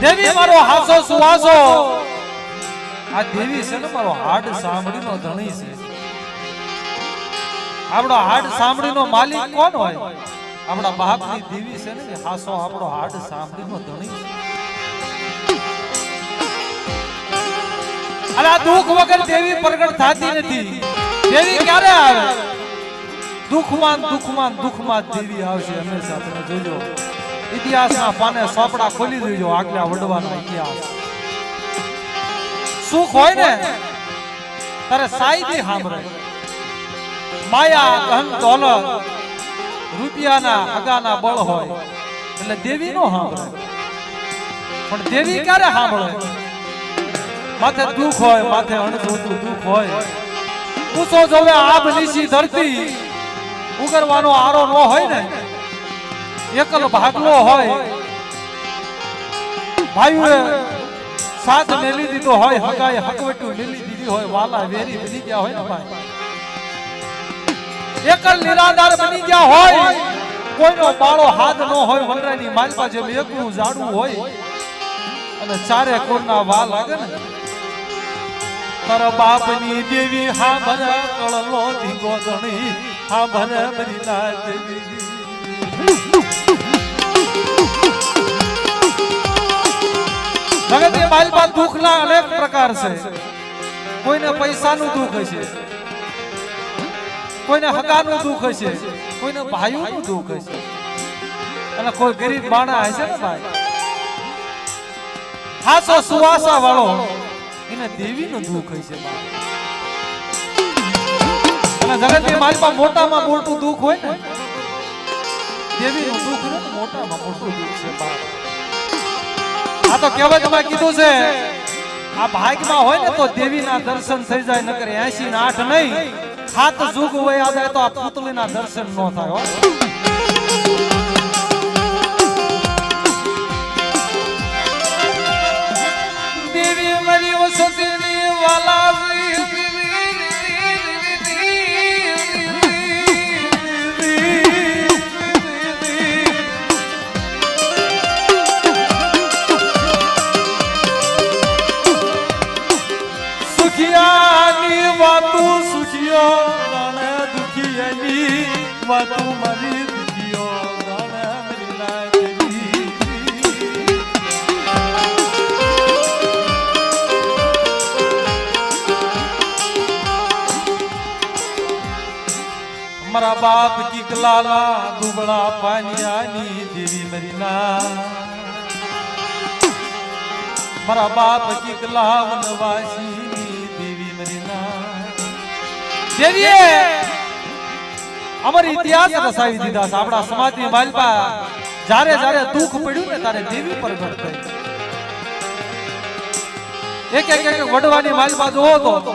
દેવી મારો હાસો સુવાસો. આ દેવી છે ને મારો હાડ સાંભળીનો ધણી છે. આપણો હાડ સાંભળીનો માલિક કોણ હોય? આપણા બાપની દેવી છે ને હાસો આપણો હાડ સાંભળીનો ધણી છે. અને આ દુઃખ વગર દેવી પ્રગટ થતી નથી. દેવી ક્યારે આવે? દુઃખમાં દુઃખમાં દુઃખમાં દેવી આવશે. હંમેશા તમે જોજો. ઇતિહાસના પાને સોપડા ખોલી દેજો આગલા વડવાનો ઇતિહાસ. સુખ હોય ને તારે સાઈથી સાંભળે. માયા, ધન, દોલત, રૂપિયાના અગાના બળ હોય, એટલે દેવી નો સાંભળે. પણ દેવી ક્યારે સાંભળે? માથે દુઃખ હોય, માથે અણજોતું દુઃખ હોય. પૂછો જોવે આભ નીચી ધરતી, ઉગરવાનો આરો ન હોય ને. એકલ ભાગલો હોય. ભાઈઓએ સાથ મેલી દીધો હોય હગાએ હકવટું મેલી દીધી હોય વાલા વેરી બની ગયા હોય ને ભાઈ. એકલ નિરાધાર બની ગયા હોય. કોઈનો બાળો હાથ ન હોય વનરાની માલપા જેમ એકલું જાડું હોય. અને ચારે કોરના વા લાગે ને. તારા બાપની દેવી હા ભરે કળલો ધીંગો ધણી હા ભરે બની ના દેવી જગત એ માલપા દુઃખના અનેક પ્રકાર છે. કોઈને પૈસાનું દુઃખ હશે. કોઈને હગાનું દુઃખ હશે. કોઈને ભાઈઓનું દુઃખ હશે. અને કોઈ ગરીબ માણા હશે ને ભાઈ? હાસો સુવાસા વાળો, એને દેવીનું દુઃખ હશે અને જગતની માલપા મોટામાં મોટું દુઃખ હોય ને દેવીનું દુઃખ ને, મોટામાં મોટું દુઃખ છે ભાઈ આ તો કહેવતમાં કીધું છે, આ ભાગમાં હોય ને તો દેવીના દર્શન થઈ જાય, નકર 80 ને આઠ નહીં. ખાત જુગ હોય આ તો આ પુતળીના દર્શન ન થાય દેવી મરી વસતી વાલા કલાલા દુબળા પાનિયાની દેવી મરીના મારા બાપ કી કલા વનવાસીની દેવી મરીના દેવીએ અમારી ઇતિહાસ રસાવી દીધા છે. આપણા સમાજની માલપા જ્યારે જ્યારે દુઃખ પડ્યું ને ત્યારે દેવી પ્રગટ થઈ. એક એક એક વડવાની માલપા જોવો તો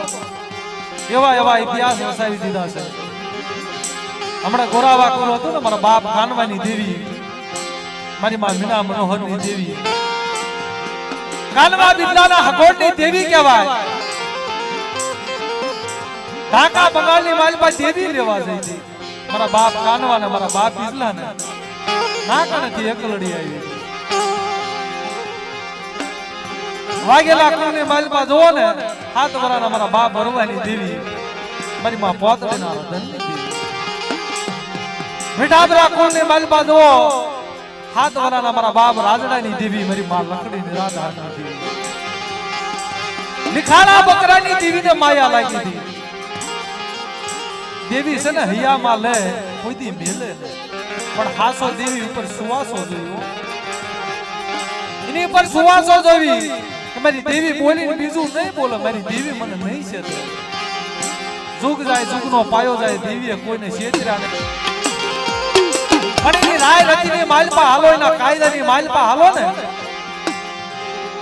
એવા એવા ઇતિહાસ રસાવી દીધા છે. હમણાં ગોરાવા કુરો હતો ને, મારા બાપ કાનવાની દેવી. મારી માં મીના મનોહરની દેવી. કાનવા બિરલાના હકોટની દેવી કહેવાય. ઢાકા બંગાળની માલપા દેવી રેવા જઈ હતી. મારા બાપ કાનવા ને મારા બાપ બિરલા ને ના કણથી એકલડી આવી. વાગેલા કુળની માલપા જોવો ને, હાથ વરાના મારા બાપ ભરવાની દેવી. મારી માં પોતડીના ધનની મીઠાદરા કુળની માલપા જોવો હાથ વરાના મારા બાપ રાજડાની દેવી, મારી માં લકડી નિરાધારની દેવી નિખાણા બકરાની દેવીને માયા લાગી હતી દેવી છે ને હૈયામાં લે કોઈ દી મેલે પણ હાસો દેવી ઉપર સુવાસો જોયો. એની ઉપર સુવાસો જોવી. મારી દેવી બોલી બીજું નહીં બોલે, મારી દેવી મને નહીં છે. જુગ જાય, જુગનો પાયો જાય, દેવીએ કોઈને છેતર્યા નહીં. પણ એ રાય રચીની માલપા હાલો, એના કાયદાની માલપા હાલો ને.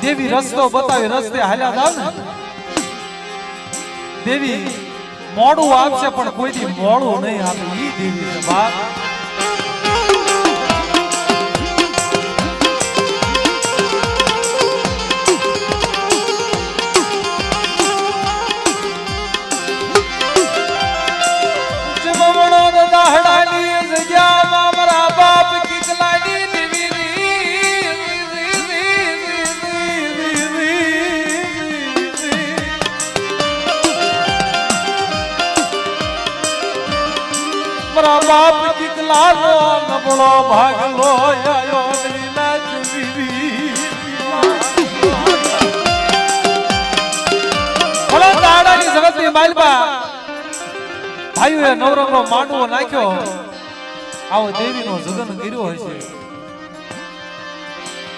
દેવી રસ્તો બતાવી, રસ્તે હાલ્યા જાવ ને. દેવી મોડું આપશે, પણ કોઈ દી મોડું નહીં આપે. ઈ દેવી છે બાપ કિકલાનો નબળો ભાગલો આયો લીલા દેવી ભલો દાડાની જગતની માલબા ભાઈઓએ નવરંગનો માંડવો નાખ્યો. આવો દેવીનો જગન કર્યો હશે.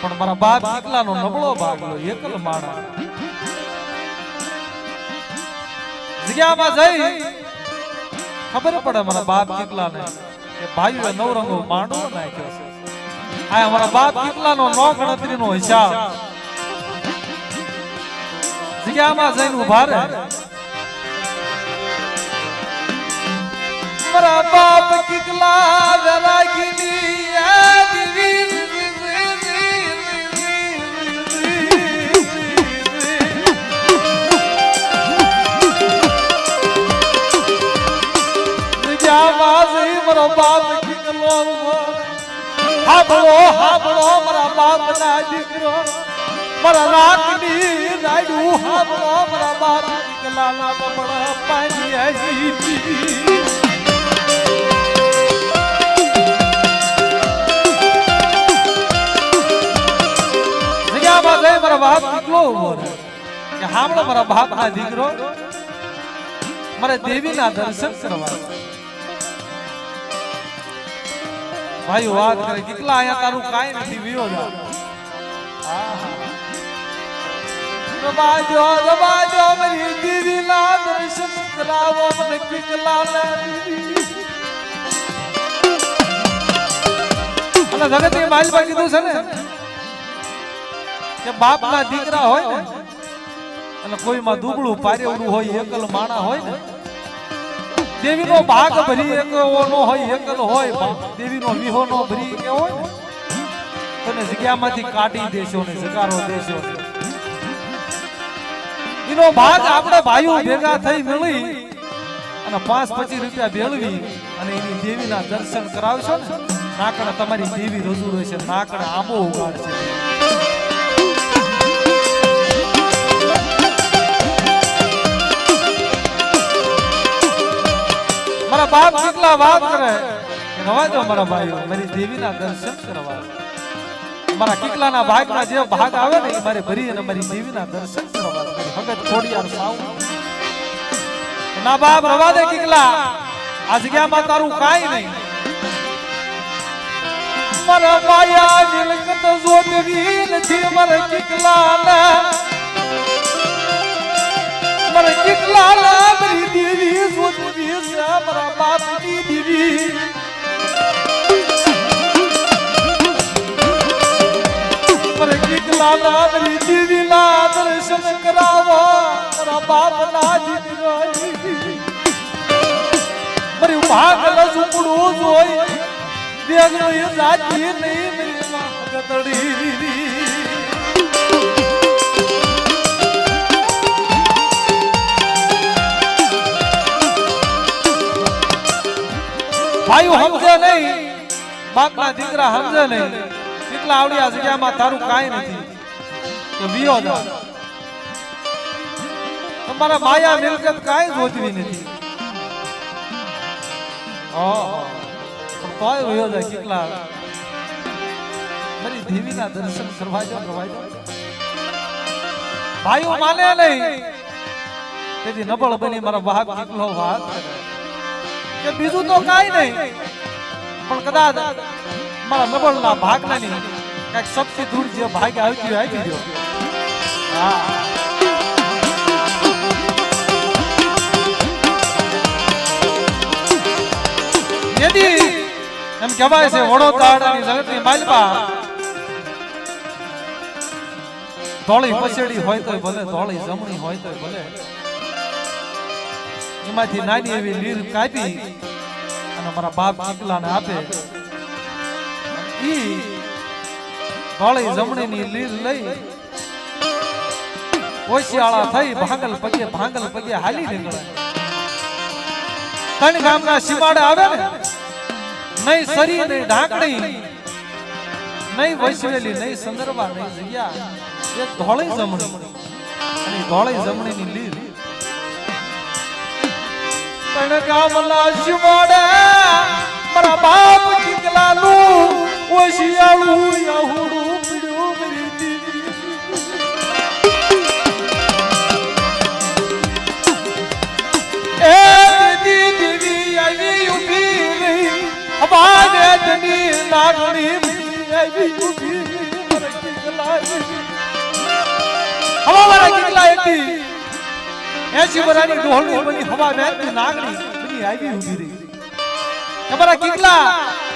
પણ મારા બાપ એકલાનો જગ્યામાં જઈ ખબર પડે મારા બાપ કેટલાને. કે ભાઈઓએ નવરંગો માંડો નાખ્યો છે. આ અમારા બાપ કેટલાનો નો ગણતરીનો હિસાબ. જગ્યામાં જઈને ઊભા રહે. મારા બાપ કિકલા વેરાગીની મારો બાપ કિકલો હાબળો હાબળો મારા બાપ ના દીકરો. મારા રાતની રાડું હાબળો મારા બાપ કિકલા ના બમણા પાણી આવી મારા મારા બાપ ના દીકરો દર્શન કરવા ભાઈ, વાત કરે. કેટલા અહીંયા તારું કાઈ નથી વિયો જા દબાજો દબાજો દીદી ના દર્શન કરાવો, મને કેટલા ના દેવી એ માલ માલપા કીધું છે ને, કે બાપના દીકરા હોય ને, અને કોઈમાં દુબળું પારેવડું હોય, એકલ માણા હોય ને દેવીનો ભાગ ભરી એક નો હોય એકલ હોય દેવીનો વિહો નો ભરી કે હોય તને જગ્યામાંથી કાઢી દેશો ને, જગારો દેશો એનો ભાગ આપણે ભાઈઓ ભેગા થઈ મળી અને પાંચ પચીસ રૂપિયા ભેળવી અને એની દેવીના દર્શન કરાવશો ને નાકડે તમારી દેવી રજૂ રહેશે નાકડે આંબો ઉગાડશે. મારા બાપ કેટલા વાત કરે રવા દો મારા ભાઈઓ, મારી દેવીના દર્શન કરવા. મારા કિકલાના ભાગમાં જે ભાગ આવે ને મારે ભરી અને મારી દેવીના દર્શન કરવા. ભગત ભગત ખોડિયાર સાવ ના બાપ, રવા દે કિકલા. આ જગ્યામાં તારું કાઈ નહીં. મારા માયા નીલકંઠ જોતરી નથી મારા કિકલાના. મારે મારે કેટલા લાભરી દેવી ના દર્શન કરાવો મારા બાપ ના દીકરાની મારી ભાગ લસુપડું જોઈ બેગનો એ જાતી નહીં મારી માં ગતડી ભાઈઓ સમજે નહીં. બાપના દીકરા સમજે નહીં. કેટલા આવડ્યા જગ્યામાં તારું કાંઈ નથી. તો વિયો જા તમારા માયા મિલકત કાંઈ જોતવી નથી. પણ તોય વયો ભાઈઓ માને નહીં. તેથી નબળ બની મારા બાપ કેટલો વાત કે બીજું તો કાંઈ નહીં. પણ કદાચ મારા નબળના ભાગના નહીં કંઈક સબથી દૂર જે ભાગ આવતી આવી ગયો. એમ ધોળી પછેડી હોય તો ભલે, ધોળી જમણી હોય તો એમાંથી નાની એવી લીર કાપી અને મારા ધોળી જમણીની લીર લઈ ઓશિયાળા થઈ ભાંગલ પગે ભાંગલ પગે હાલી નીકળે. ત્રણ ગામના સીમાડે આવે ને નહીં સરી નહીં ઢાંકણી નહીં વૈશ્વેલી નહીં સંદર્ભા નહીં જગ્યા, એ ધોળી જમણી. અને ધોળી જમણીની લીર ત્રણ ગામના સીમાડે, મારા બાપ ચીકલાનું ઓશિયાળું યહુડું અમારે લાગણી એવી આવી. હવા વાળા કિકલા હતી એસી વરાની ડોહળી બની, હવા મેંદી નાગણી બની આવી ઊભી રહી. તમારા કિકલા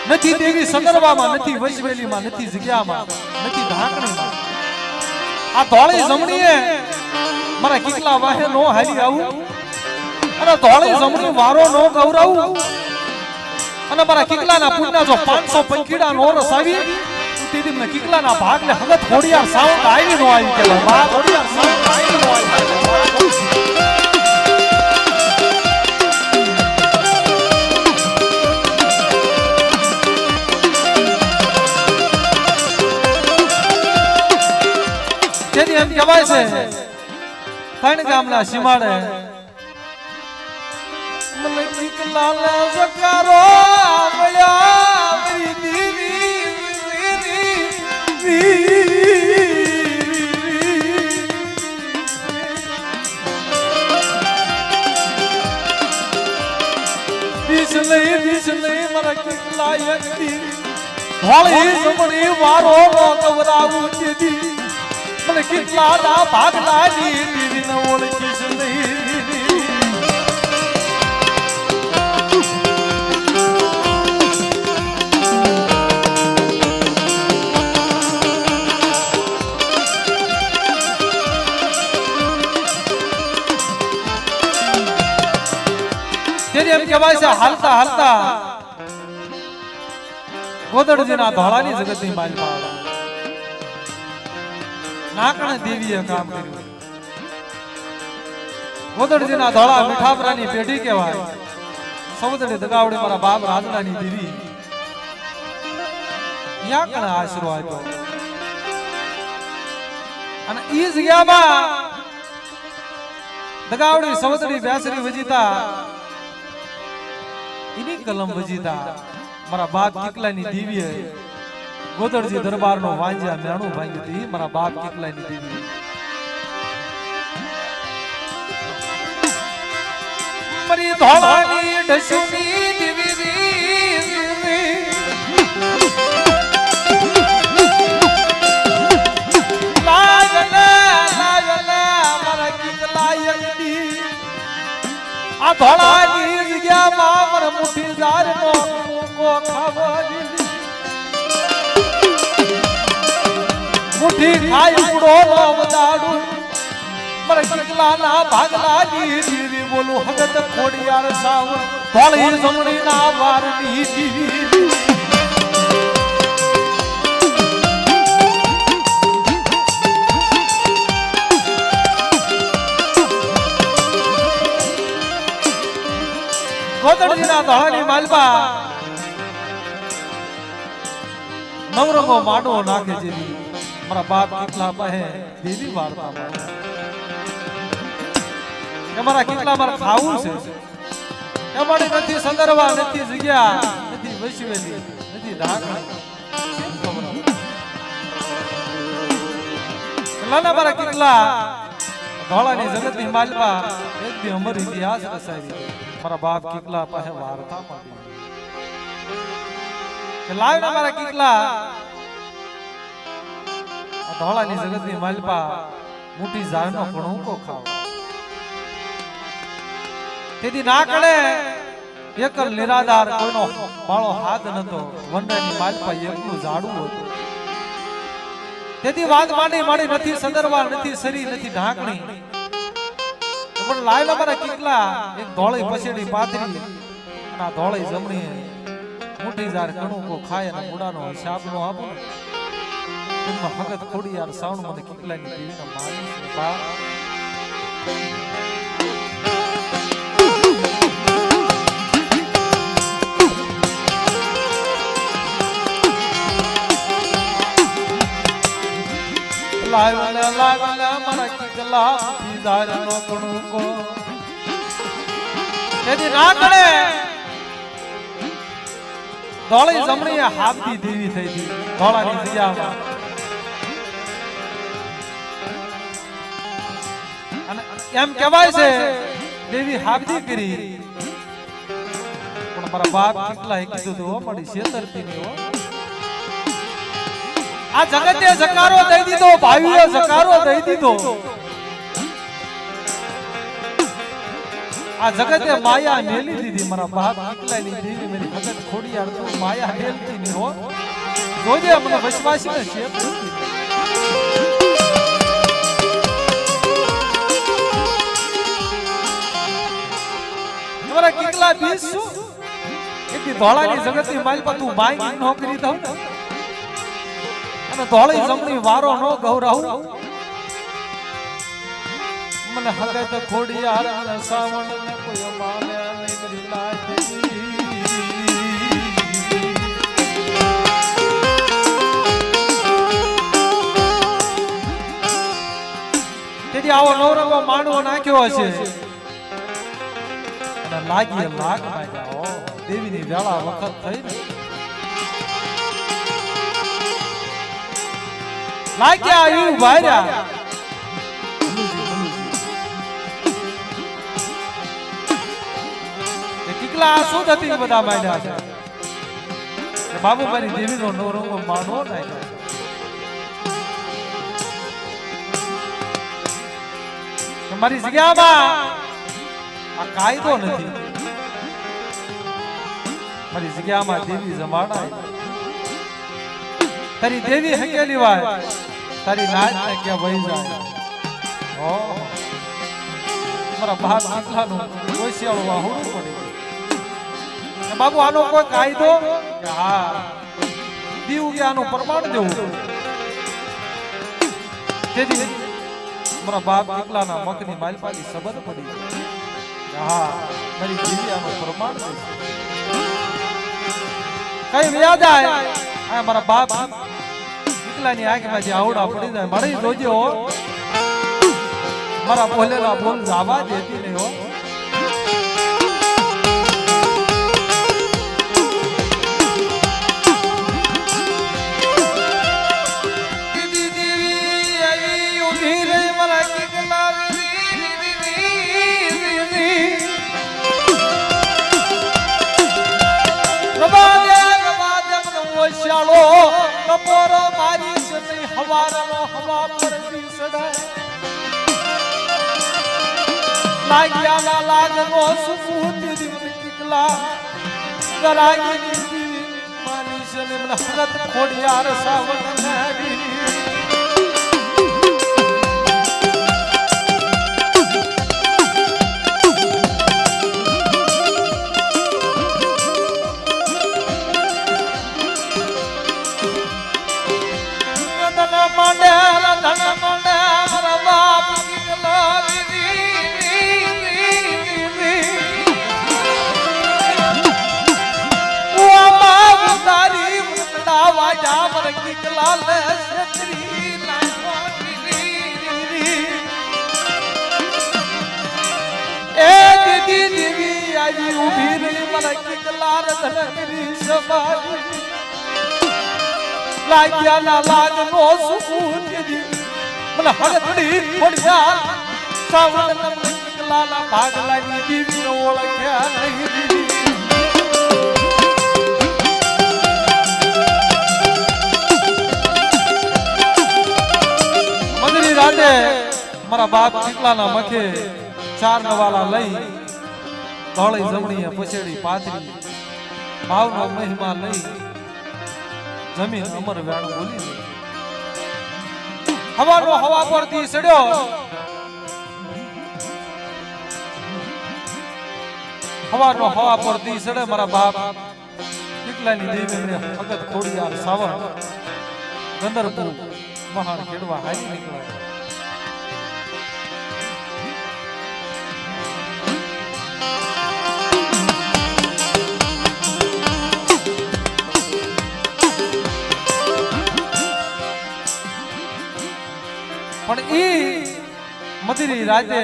નથી દેવી સંદર્ભમાં નથી વૈશ્વેલીમાં, નથી જગ્યામાં, નથી ઢાંકણીમાં. આ ધોળી જમણીએ મારા કેટલા વાહે નો હાલી આવું? અને ધોળી જમણી વારો નો ગૌરવું? અને મારા કિકલાના પુણ્યા જો 500 પંખીડા નો રસ આવી તેથી મને કિકલાના ભાગને હગત ખોડિયાર સાઉન્ડ આવી નો આવી કે બા ખોડિયાર સાઉન્ડ આવી નો આવી તેથી એમ કહેવાય છે પણ ગામના સીમાડે. મને કિકલાના જકારો એકથી હોળી વારો ગવરાવું દીદી મને કિકલા ભાગલા દીદી ને ઓળખીશ કહેવાય છે, હાલતા હાલતા. ગોદડજીના ધોળાની જગતની માલમાં નાકણ દેવીએ કામ કર્યું. ગોદડજીના ધોળા મીઠાપરાની પેઢી કહેવાય. સૌદડી દગાવડી મારા બાપ રાજડાની દેવી યા કણે આશરો આપ્યો. અને ઈ જગ્યામાં દગાવડી સૌદડી બેસરી વજીતા એની કલમ વજીતા. મારા બાપ કિકલાની દીવીએ ગોદડજી દરબારનો વાંજા મેણું ભાંગી હતી. મારા બાપ કિકલાની દીવી મરી ધોવાની ઢસુની દીવી ધોળાની ઝાડનો મૂકો દીધી. મુઠ્ઠી ખાઈ ઉડો નો કિકલાના ભાગલા દીધી બોલું હગત ખોડિયાર સાવ ધોળી જમણીના વારની દીવી. ગોદડજીના ધોળાની માલબા નવરંગો માડો નાખે છે મારા બાપ કેટલા પહે દેવી વાર્તા કે મારા કેટલા મારા ખાવું છે. કે મારે નથી સંદર્ભા નથી જગ્યા, નથી વૈશ્વેલી નથી લાલા મારા કેટલા. ધોળાની જગતની માલપા એક દી અમર ઇતિહાસ રસાવી મારા બાપ કેટલા પાસે વાર્તા માંડી લાવી ના મારા કેટલા આ ધોળાની જગતની માલપા મોટી ઝાડનો ફણુકો ખાવ. તેથી ના કડે એકલ નિરાધાર કોઈનો માળો હાથ નતો, વનરાયની માલપા એકલું ઝાડું હતું. તેથી વાત માંડી માંડી નથી સદરવા નથી સરી નથી, ઢાંકણી. પણ લાયલા મારા કિકલા એક ધોળી પછેડી પાથરી અને આ ધોળી જમણી મોટી જાર કણું કો ખાય અને મુડાનો હિસાબ નો આપો. એમાં ભગત ખોડી યાર સાઉન્ડ મને કિકલાની દેવીના મારી બા લાવલે લાવલે મારા કિકલા દીદાર નો કણું કો તેથી ના ધોળી જમણી હાબતી દેવી થઈ હતી, ધોળાની અને એમ કહેવાય છે, દેવી હાબતી કરી. પણ મારા બાપ કેટલા કીધું તો પડી છેતરતી નહીં આ જગતે જકારો દઈ દીધો ભાઈઓ જકારો દઈ દીધો. આ જગતે માયા મેલી દીધી, મારા બાપ એકલાની દેવી મેરી ભગત ખોડી યાર તો માયા મેલતી ની હો. જોજે, મને વિશ્વાસી ને છે તમારા કેટલા બીજ શું? એટલી ધોળાની જગતની માલ પર તું બાઈ નોકરી દઉં ને. અને ધોળી જમણી વારો નો ગૌરવ મને હગે તો ખોડી હાર અને સાવણ ને કોઈ માને નહીં લાજ તેથી આવો નવરંગો માંડવો નાખ્યો હશે. લાગીએ લાગી લાગ લાગ્યા ઓ, દેવીની વેળા વખત થઈ ને. લાગ્યા એવું ભાર્યા આ શું હતી બધા માંડ્યા છે? કે બાબુભાઈ દેવીનો નવરંગો માંડવો નાખ્યો કે મારી જગ્યામાં આ કાયદો નથી. મારી જગ્યામાં દેવી જમાડાય. તારી દેવી હકેલી વાય. તારી લાજ ને કે વહી જાય? ઓ મારા બાપ આટલાનું ઓશિયાળું વાહુડું પડી. બાબુ, આનો કોઈ કાયદો? હા. દીવ કે આનું પ્રમાણ દેવું તેથી મારા બાપ દીકલાના મકની માલપાની સંબંધ પડી હા, મારી દેવી આનું પ્રમાણ દેવું કઈ વ્યાજ આય મારા બાપ દીકલાની આંખમાં જે આવડા પડી જાય? મારી જોજો મારા બોલેલા બોલ જાવા દેતી નહીં હો. હવારનો હવા પર સડાય લાગ્યા ના ગરાગી દીદી મારી છે ને મને હરત ખોડિયાર સાવન નાડી લાગ્યા ના લાગ નો સુકૂન દીધી મને હગતડી ફોડ્યા સાવણ તમને કિકલાના ભાગલાની દીવી નો ઓળખ્યા નહીં દીદી. મંદિરી મારા બાપ ચીકલાના મથે ચાર નવાલા લઈ ધોળી જમણી પછેડી પાથરી. ભાવનો મહિમા લઈ જમીન અમર વેણ બોલી. હવાનો હવા પરથી સડ્યો હવાનો હવા પરથી સડે મારા બાપ. કેટલાની દેવી ને ભગત ખોડિયાર સાવર ગંદરપુર મહાન ખેડવા હાજી નીકળ્યા. પણ ઈ મધરી રાતે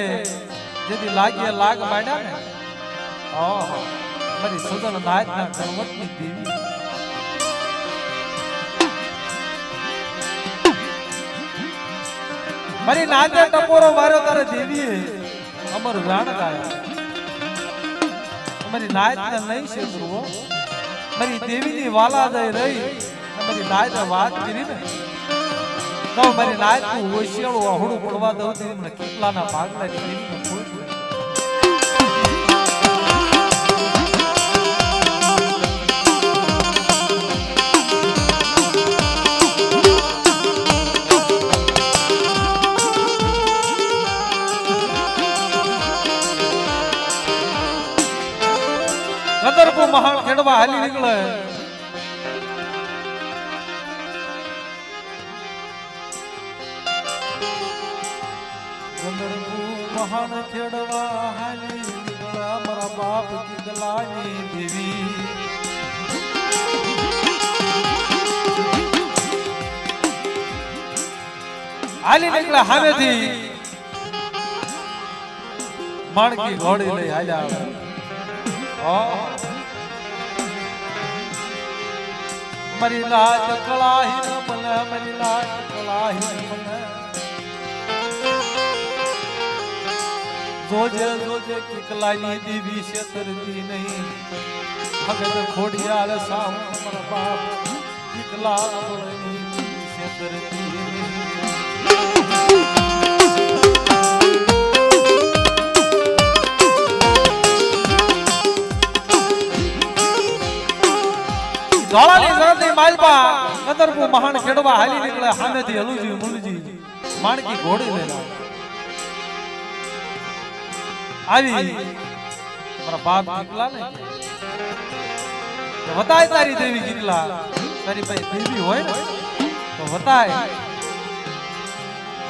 જેથી લાગીએ લાગ માંડ્યા ને? ઓહો મારી સદન નાયક ના ગણવતની દેવી. મારી નાતે ટપોરો માર્યો તારે દેવીએ. અમર રાણ ગાયા. અમારી નાયત ને નહીં શેતરવો મારી દેવીની વાલા દઈ રહી મારી નાયત વાત કરી ને તો મારી નાયતનું હોશિયાળું અહડું પડવા દઉં તે મને કેટલાના કોઈ નહીં. ગદરપુર ખેડવા હાલી નીકળે હાલી નીકળે હામેથી માણકી ઘોડી લઈ હાલ્યા આવે મરી લાજ કળાહી ન બને મરી લાજ કળાહી ન બને. જોજે જોજે કિકલાની દીવી શેતરતી નહીં. ભગત ખોડિયાર સાવ મારા બાપ કિકલા બળની શેતરતી નહીં. ધોળાની સરહદી માલપા કદરપુ મહાન ખેડવા હાલી નીકળે સામેથી હલુજી, મુલજી, માણકી ઘોડી લેલા આવી મારા બાપ નીકળા ને વતાય તારી દેવી નીકળા તારી ભાઈ દેવી હોય ને, તો વતાય.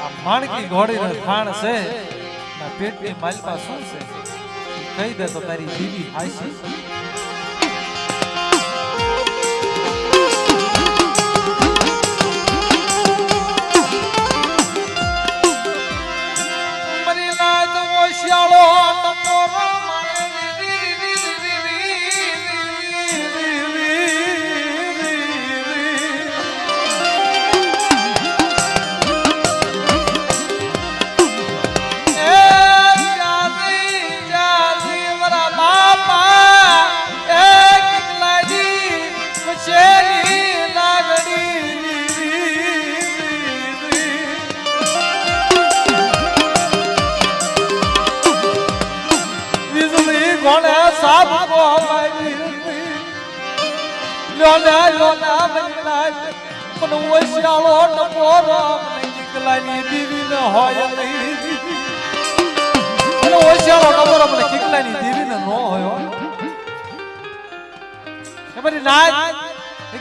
આ માણકી ઘોડી ને ખાણ છે ના પેટની માલપા શું છે? કહી દે તો તારી દેવી હાસી.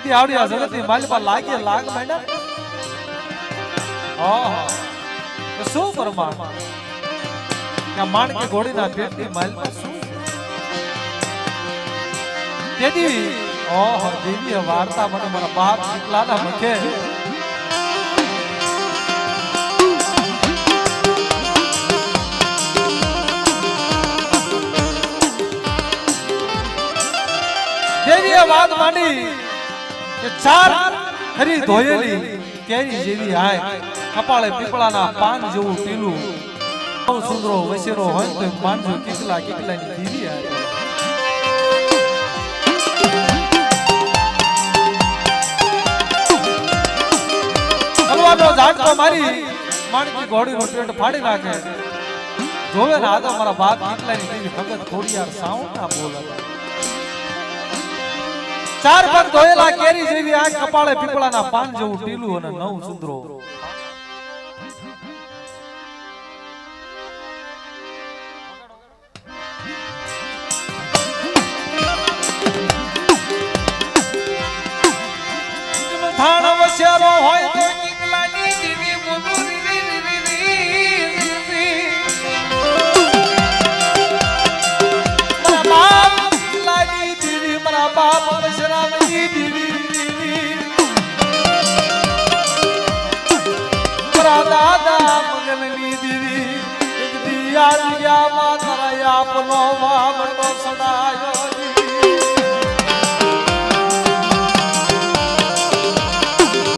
એકદી આવડી આ જગતની માલી પર લાગી લાગ માંડ્યા ઓહો તો શું પરમાત્મા કે આ માણકી ઘોડીના પેટની માલમાં શું તેથી ઓહો દેવીએ વાર્તા મને મારા બાપ કેટલાના મુખે દેવીએ વાત માંડી ખરી ધોયેલી કેરી જેવી હાય. કપાળે પીપળાના પાન જેવું પીલું. બહુ સુંદરો વસેરો હોય તો માનજો કિકલા કિકલાની દીવી હાય. તલવારનો તો મારી માણકી ઘોડીનો પેટ ફાડી નાખે. જોવે ને આ મારા બાપ એકલાની દેવી ભગત ખોડિયાર સાઉન્ડ ના બોલ. ચાર પગ ધોયેલા કેરી જેવી આ કપાળે પીપળાના પાન જેવું ટીલું અને નવ સુંદરો. હોય દેવી એક દિયા દિયા માં તારા આપનો વાવટો સડાયો.